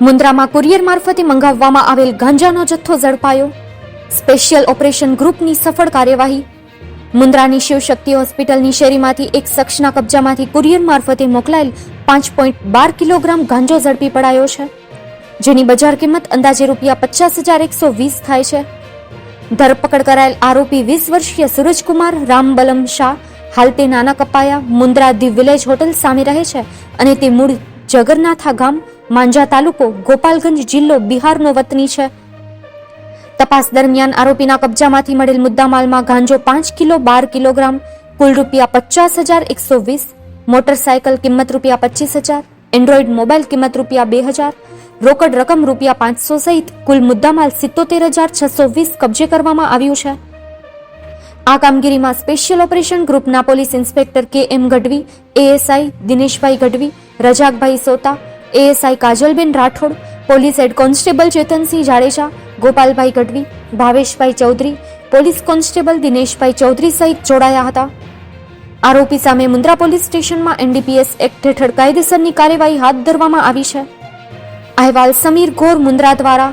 મુન્દ્રામાં courier મારફતે મંગાવવામાં આવેલ ગાંજાનો જથ્થો ઝડપાયો. સ્પેશિયલ ઓપરેશન ગ્રુપની સફળ કાર્યવાહી. મુન્દ્રાની શિવશક્તિ હોસ્પિટલની શેરીમાંથી એક શખ્સના કબજામાંથી કુરિયર મારફતે મોકલાયેલ પાંચ પોઈન્ટ બાર કિલોગ્રામ ગાંજો ઝડપી પડાયો છે, જેની બજાર કિંમત અંદાજે રૂપિયા પચાસ હજાર એકસો વીસ થાય છે. ધરપકડ કરાયેલ આરોપી વીસ વર્ષીય સૂરજકુમાર રામબલમ શાહ, હાલ તે Nana Kapaya Mundra the village hotel સામે રહે છે અને તે મૂળ જગરનાથા ગામ માંજા તાલુકો ગોપાલગંજ જિલ્લો બિહારનો વતની છે. તપાસ દરમિયાન આરોપીના કબજામાંથી મળેલ મુદ્દામાલમાં ગાંજો પાંચ કિલો, બાર કિલોગ્રામ, કુલ રૂપિયા પચાસ હજાર એકસો વીસ, મોટરસાયકલ કિંમત રૂપિયા પચીસ હજાર એન્ડ્રોઈડ મોબાઈલ કિંમત રૂપિયા બે હજાર, રોકડ રકમ રૂપિયા પાંચસો સહિત કુલ મુદ્દામાલ સિત્તોતેર હજાર છસો વીસ કબજે કરવામાં આવ્યું છે. આ કામગીરીમાં સ્પેશિયલ ઓપરેશન ગ્રુપના police inspector K M Gadhvi ASI Dineshbhai Gadhvi, Rajakbhai Sota ASI Kajalben Rathod, police head constable Chetansinh Jadeja, Gopalbhai Gadhvi, Bhaveshbhai Chaudhary, police constable Dineshbhai Chaudhary સહિત જોડાયા હતા. આરોપી સામે મુન્દ્રા પોલીસ સ્ટેશનમાં એનડીપીએસ એક્ટ હેઠળ કાયદેસરની કાર્યવાહી હાથ ધરવામાં આવી છે. અહેવાલ સમીર ગોર મુન્દ્રા દ્વારા